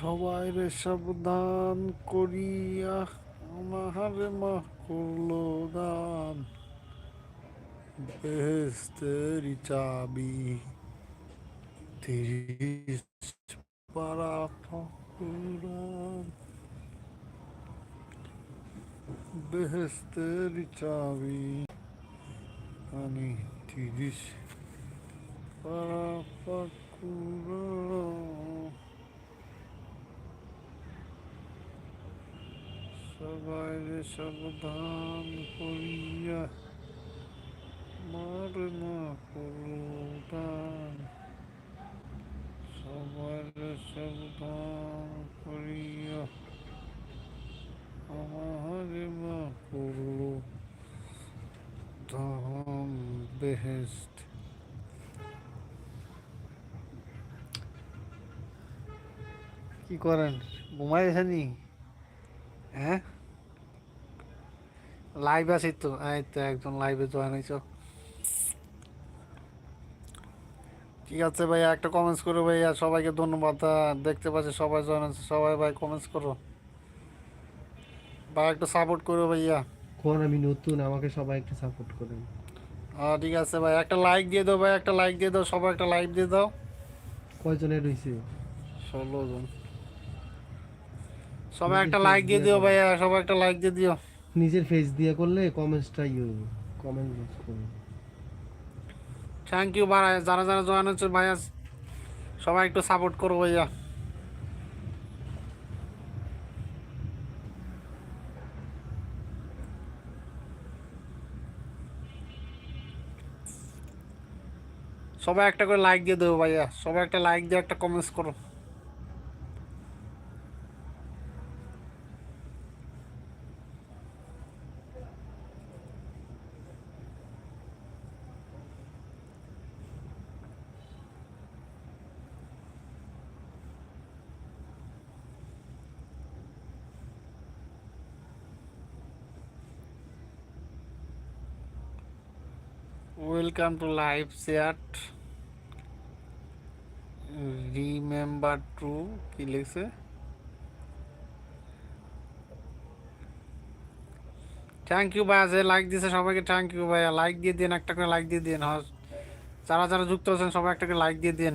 সবাই রে সাবধান করিয়া আমারে মা করল দান। বেহেস্তেরি চাবি তিরিশ পারা ফকুরান বেহেস্তেরি চাবি আমি তিরিশ পারা ফকুরান সবাই রে সাবধান করিয়া মার মা করুদান সবাই রে সাবধান করিয়া আমার মা করল দান বেহেস্ট কি করেন? ঘুমাই হ্যাঁ? লাইভ আছি তো এই তো একজন লাইভে জয়েন হয়েছ। ঠিক আছে ভাইয়া একটা কমেন্টস করো ভাইয়া সবাইকে ধন্যবাদ। দেখতে পাচ্ছি সবাই জয়েন আছে সবাই ভাই কমেন্টস করো। বা একটু সাপোর্ট করো ভাইয়া। কোন আমি নতুন আমাকে সবাই একটু সাপোর্ট করেন। ঠিক আছে ভাই একটা লাইক দিয়ে দাও ভাই একটা লাইক দিয়ে দাও সবাই একটা লাইক দিয়ে দাও। কয়জনের রয়েছে ষোলো জন। সবাই একটা লাইক দিয়ে দিও ভাইয়া সবাই একটা লাইক দিয়ে দিও। নিজের ফেস দিয়ে করলে কমেন্টসটা ইয়ে কমেন্ট করবে থ্যাংক ইউ ভাই। যারা যারা জয়েন হচ্ছে ভাইয়া সবাই একটু সাপোর্ট করো, ভাইয়া। সবাই একটা করে লাইক দিয়ে দেবো, ভাইয়া। সবাই একটা লাইক দিয়ে একটা কমেন্টস করো। Welcome to live chat remember to কি লিখছে? থ্যাংক ইউ ভাইয়া যে লাইক দিয়েছে সবাইকে থ্যাংক ইউ ভাইয়া। লাইক দিয়ে দিন, একটা করে লাইক দিয়ে দিন। যারা যারা যুক্ত আছেন, সবাই একটা করে লাইক দিয়ে দিন।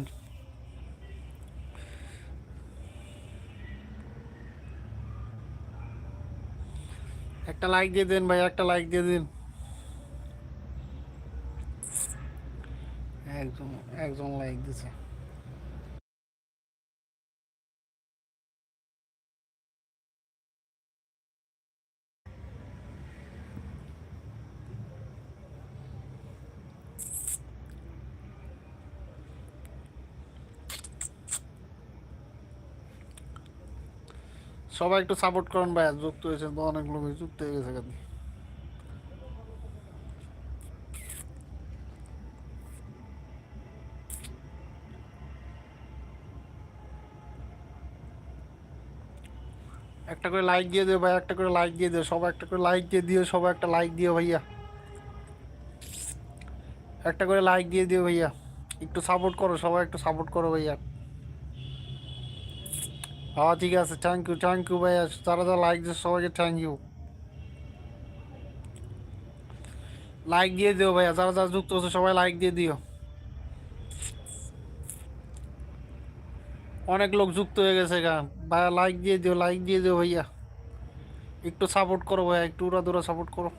একটা লাইক দিয়ে দিন ভাই একটা লাইক দিয়ে দিন। একজন একজন লাইক দিছে। সবাই একটু সাপোর্ট করেন ভাইয়া, যুক্ত হয়েছেন তো অনেক লোক যুক্ত হয়ে গেছে একটা করে লাইক দিয়ে দিও ভাই, একটা করে লাইক দিয়ে দিও সবাই একটা করে লাইক দিয়ে দিও সবাই একটা লাইক দিও ভাইয়া। একটা করে লাইক দিয়ে দিও ভাইয়া। একটু সাপোর্ট করো, সবাই একটু সাপোর্ট করো ভাইয়া। হ্যাঁ ঠিক আছে থ্যাংক ইউ থ্যাংক ইউ ভাইয়া। যারা যারা লাইক দিও সবাইকে থ্যাংক ইউ লাইক দিয়ে দিও ভাইয়া, যারা যারা যুক্ত আছে সবাই লাইক দিয়ে দিও। অনেক লোক যুক্ত হয়ে গেছে গা। ভাইয়া লাইক দিয়ে দিও লাইক দিয়ে দিও ভাইয়া। একটু সাপোর্ট করো ভাইয়া, একটু উড়া দুরা সাপোর্ট করো।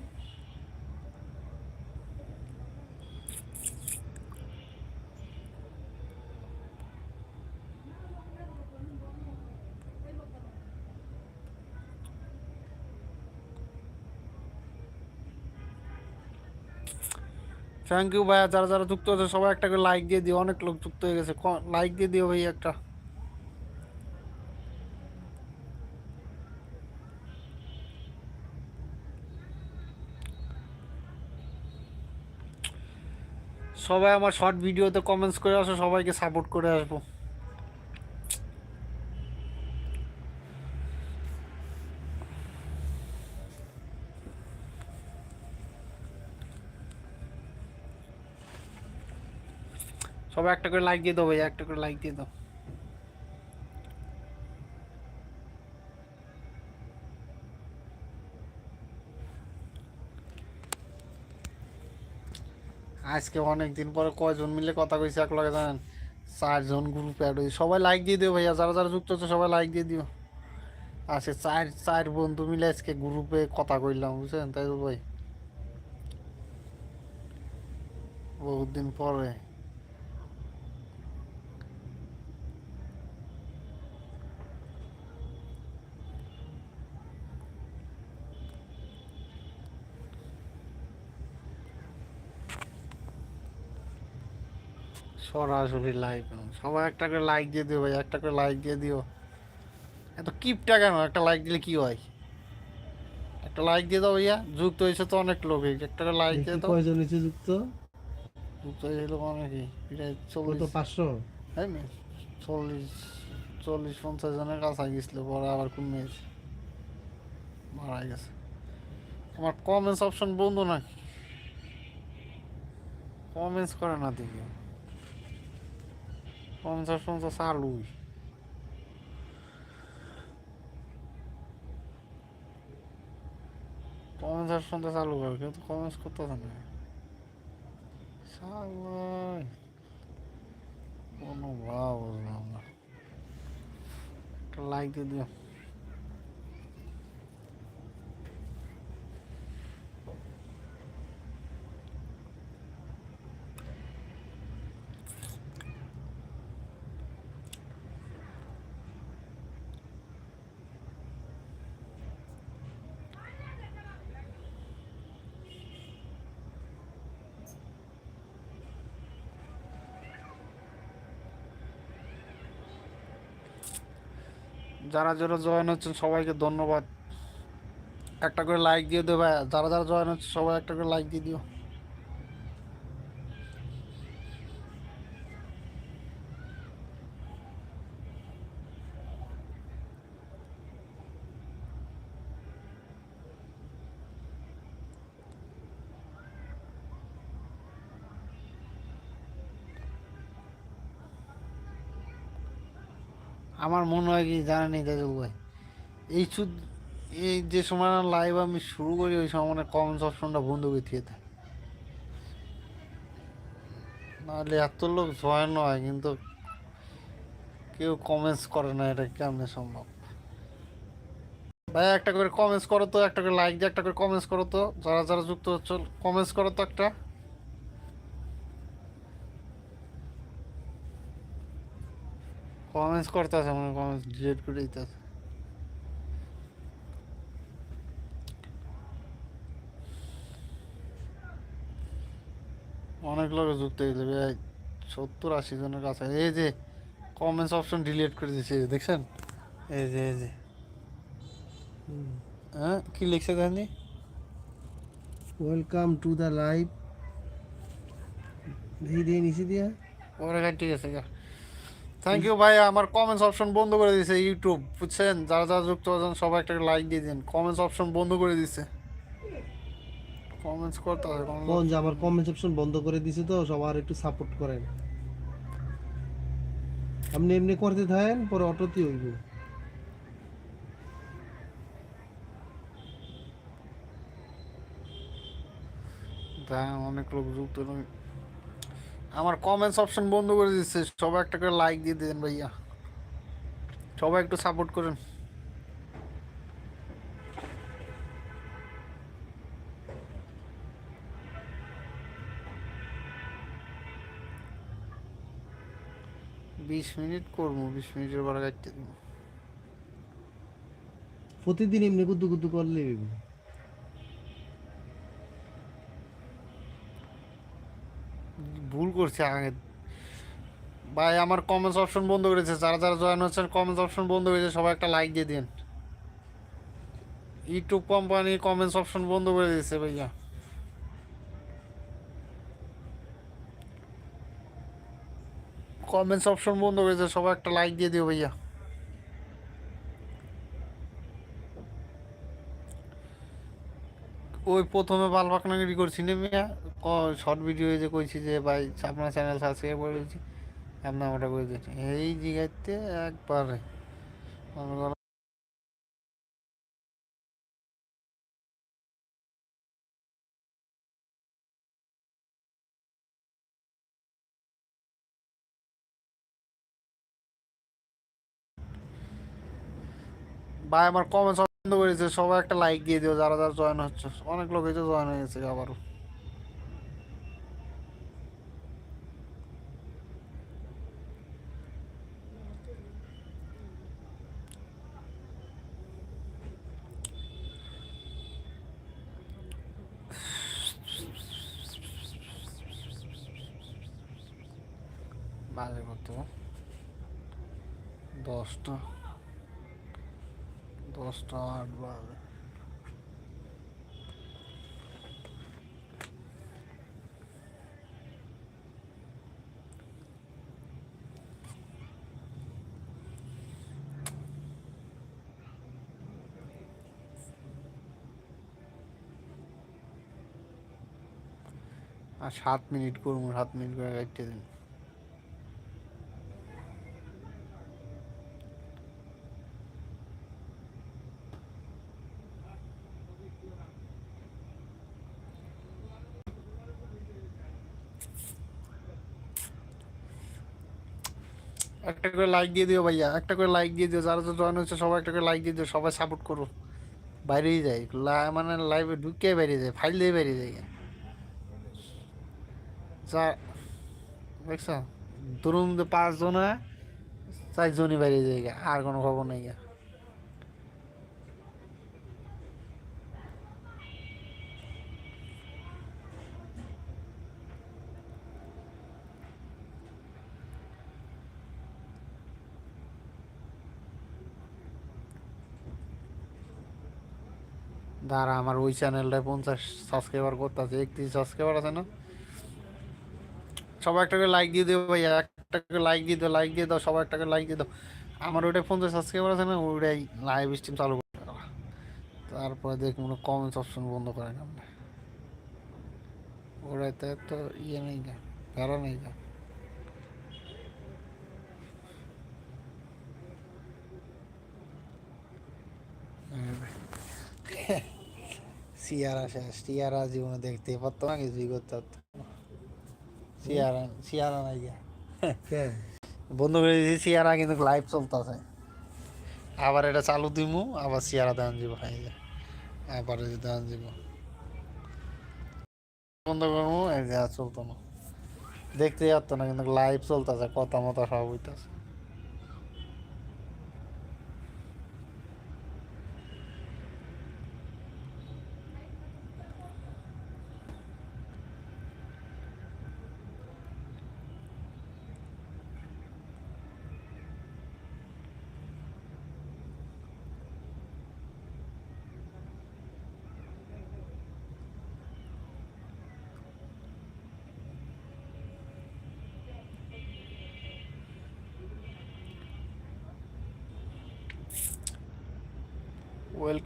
থ্যাংক ইউ ভাইয়া, যারা যারা যুক্ত আছে সবাই একটা করে লাইক দিয়ে দিও। অনেক লোক যুক্ত হয়ে গেছে। লাইক দিয়ে দিও ভাইয়া একটা। সবাই আমার শর্ট ভিডিওতে কমেন্টস করে আসো, সবাইকে সাপোর্ট করে আসব। সবাই একটা করে লাইক দিয়ে দাও ভাই, একটা করে লাইক দিয়ে দাও। আজকে অনেক দিন পরে কয়জন মিলে কথা কইছে এক লগে জানেন? চারজন গ্রুপ অ্যাড হয়েছে। সবাই লাইক দিয়ে দিও ভাইয়া, যারা যারা যুক্ত হচ্ছে সবাই লাইক দিয়ে দিও। আজকে চার চার বন্ধু মিলে আজকে গ্রুপে কথা কইলাম, বুঝছেন? তাই তো ভাই? বহুত দিন পরে। সরাসরি লাইভ সবাই একটা করে লাইক দিয়ে দিও ভাই একটা করে লাইক দিয়ে দিও। এত কিপটা কেন? একটা লাইক দিলে কি হয়? একটা লাইক দিয়ে দাও ভাইয়া। যুক্ত হয়েছে তো অনেক লোক একটা করে লাইক দিয়ে দাও। কয়জন নিচে যুক্ত? যুক্ত হয়েছে লোক অনেকই প্রায় চল্লিশ। পাঁচশো। তাই না চল্লিশ চল্লিশ পঞ্চাশ জনের কাছে গেছিল পরে আবার কমে গেছে। মারা গেছে। আমার কমেন্টস অপশন বন্ধ নাকি? কমেন্টস করে না দেখি। কমেন্টস অপশন তো চালুই কমেন্টস অপশন তো চালু করে কিন্তু কমেন্টস করতেছে না চালাই কোনো ভাব বুঝলাম না একটা লাইক দিয়ে দিও যারা যারা জয়েন হচ্ছেন, সবাইকে ধন্যবাদ। একটা করে লাইক দিয়ে দেবে যারা যারা জয়েন হচ্ছে, সবাই একটা করে লাইক দিয়ে দিও। আমার মনে হয় কি জানেনি দাদু ভাই, এই শুধু এই যে সময় লাইভ আমি শুরু করি, ওই সময় মানে কমেন্টস অপশনটা বন্ধ করে দিয়ে দেয়। নাহলে এত লোক জয়েন হয়, কিন্তু কেউ কমেন্টস করে না, এটা কেমনে সম্ভব? ভাই, একটা করে কমেন্টস করো তো, একটা করে লাইক দিয়ে, একটা করে কমেন্টস করো তো, যারা যারা যুক্ত হচ্ছে কমেন্টস করো তো একটা। কমেন্টস করতেছে মানে কমেন্টস ডিলিট করে দিতেছে। অনেক লোক যুক্ত হয়ে যাবে সত্তর আশি জনের কাছে। এই যে কমেন্টস অপশন ডিলিট করে দিয়েছে দেখছেন? এই যে এই যে। হ্যাঁ কি লিখছে জানি? Welcome to the live. দেখি দিয়ে নিচে দিয়া। ওরে ঠিক আছে থ্যাংক ইউ ভাই আমার কমেন্টস অপশন বন্ধ করে দিয়েছে ইউটিউব বুঝছেন? যারা যারা যুক্ত আছেন সবাই একটা লাইক দিয়ে দিন। কমেন্টস অপশন বন্ধ করে দিয়েছে। কমেন্টস করতে হবে যে আমার কমেন্ট অপশন বন্ধ করে দিছে তো সবার একটু সাপোর্ট করেন। আপনি এমনি করতে থাকেন পরে অটোতে হইব। অনেক লোক যুক্ত। আমার কমেন্টস অপশন বন্ধ করে দিচ্ছে। সবাই একটা করে লাইক দিয়ে দেন ভাইয়া। সবাই একটু সাপোর্ট করেন। বিশ মিনিট করব, বিশ মিনিটের পরে কাটতে প্রতিদিন এমনি কুদ্দু কুদ্দু করলে হইব ভুল করছি আগে। ভাই, আমার কমেন্টস অপশন বন্ধ করেছে যারা যারা জয়েন হচ্ছেন কমেন্টস অপশন বন্ধ করেছে সবাই একটা লাইক দিয়ে দিন। ইউটিউব কোম্পানি কমেন্টস অপশন বন্ধ করে দিয়েছে ভাইয়া। কমেন্টস অপশন বন্ধ করেছে সবাই একটা লাইক দিয়ে দিও ভাইয়া। ওই প্রথমে বাল পাকনাগিরি করছি মিয়া। শর্ট ভিডিও যে কইছি যে, ভাই, আপনার চ্যানেল সাবস্ক্রাইব করে দিচ্ছি আপনার ওটা করে দিচ্ছি এই জিগাইতে একবারে ভাই, আমার কমেন্ট করেছে, সবাই একটা লাইক দিয়ে দিও, যারা যারা জয়েন হচ্ছে। অনেক লোকই তো জয়েন হয়ে গেছে আবারও। বাজে কত দশটা। দশটা আট বাজে আর সাত মিনিট করব সাত মিনিট করে কাটতে দিন একটা করে লাইক দিয়ে দিও ভাইয়া, একটা করে লাইক দিয়ে দিও, যারা তো জয়েন হচ্ছে সবাই একটা করে লাইক দিয়ে দিও, সবাই সাপোর্ট করো। বাইরেই যায় মানে লাইভে ঢুকে বেরিয়ে যায় ফাইল দিয়ে বেরিয়ে যায়। যা দেখছ? ধরুন পাঁচজনে, চারজনই বেরিয়ে যায় আর কোনো খবর নেই দাঁড়া, আমার ওই চ্যানেলটায় পঞ্চাশ সাবস্ক্রাইবার করতে আছে একত্রিশ সাবস্ক্রাইবার আছে না? সবাই একটা করে লাইক দিয়ে দেবো ভাই একটা করে লাইক দিয়ে দাও লাইক দিয়ে দাও, সবাই একটা করে লাইক দিয়ে দাও। আমার ওইটাই পঞ্চাশ সাবস্ক্রাইবার আছে না ওইটাই লাইভ স্ট্রিম চালু করতে তারপরে দেখ মনে কমেন্টস অপশন বন্ধ করে না আমরা ওটাতে তো ইয়ে নেই গা প্যারা নেই গা। সিয়ারা শেষ সিয়ারা জীবনে দেখতে পারতো না কিছুই করতে পারতো। সিয়ারা সিয়ারা নাই গা কে বন্ধ করে দিয়েছি সিয়ারা কিন্তু লাইভ চলতেছে আবার এটা চালু দিমু আবার সিয়ারা দেন যাব হয়ে যায় আবার দেন যাব বন্ধ করব এই যে চলতো না দেখতে যাচ্ছ না কিন্তু লাইভ চলতেছে কথা মতো সব হইতেছে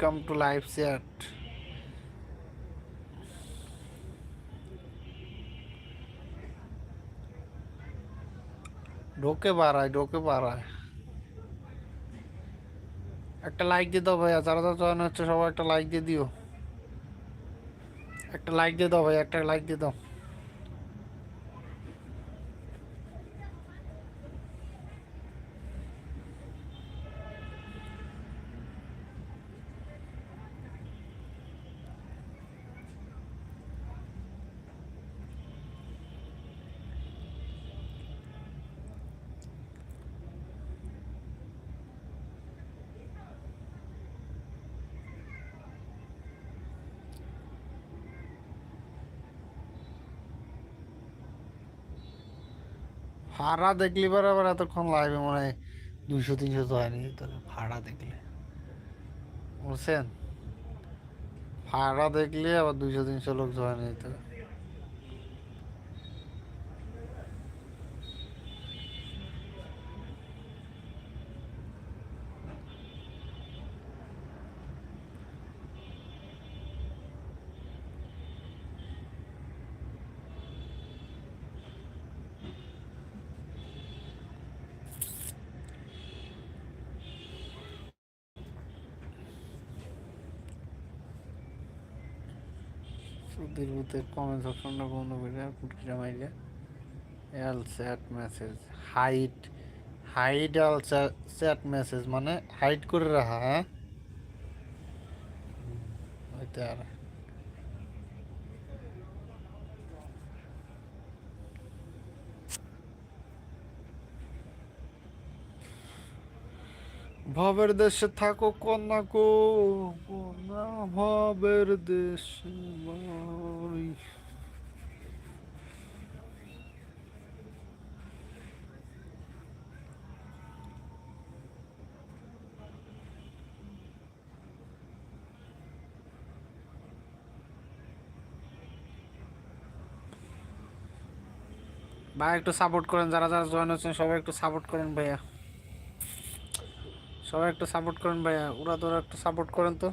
ওয়েলকাম টু লাইভ চ্যাট ঢোকে বাড়ায় ঢোকে বাড়ায় একটা লাইক দিয়ে দাও ভাইয়া যারা যারা জয়েন হচ্ছে সবাই একটা লাইক দিয়ে দিও একটা লাইক দিয়ে দাও ভাই একটা লাইক দিয়ে দাও ভাড়া দেখলি পরে আবার এতক্ষণ লাগবে মনে হয় দুশো তিনশো তো হয়নি। তোর ভাড়া দেখলে। বুঝছেন? ভাড়া দেখলে আবার দুশো তিনশো লোক জয়েন হইতে শ্রুতির ভিতরে কমেন্ট অপশনটা বন্ধ করে কুটকিটা মাইলে এল স্যাট মেসেজ হাইট হাইড অলস স্যাট মেসেজ মানে হাইট করে রাখা হ্যাঁ? ওইটা আর ভাবের দেশে থাকো কন্যা কো কন্যা ভাবের দেশে ভাই, একটু সাপোর্ট করেন, যারা যারা জয়েন হচ্ছেন, সবাই একটু সাপোর্ট করেন ভাইয়া। সবাই একটু সাপোর্ট করেন ভাইয়া ওরা তোরা একটু সাপোর্ট করেন তো।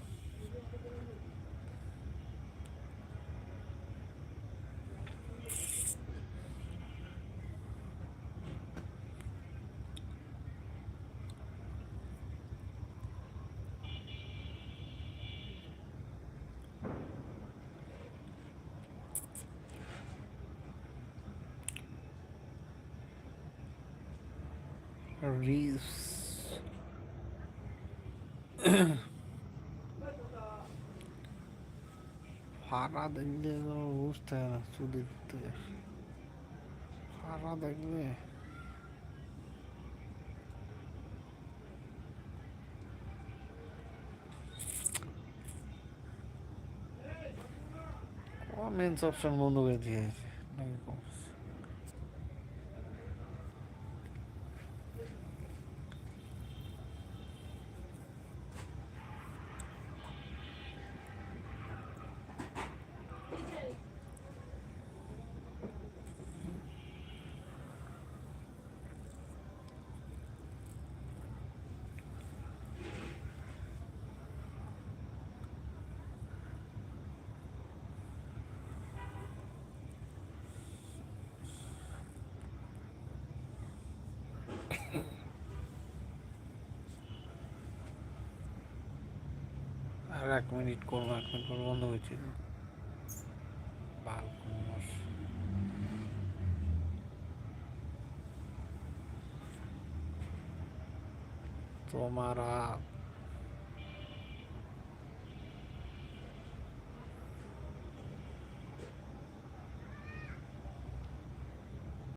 রিলস ফারা দেখলে বুঝতে না চুদি দিতে ফারা দেখলে কমেন্টস অপশন বন্ধ করে দিয়েছে নাকি comments? আর এক মিনিট করব এক মিনিট করব বন্ধ হয়েছিল বাল কোমর। তোমারা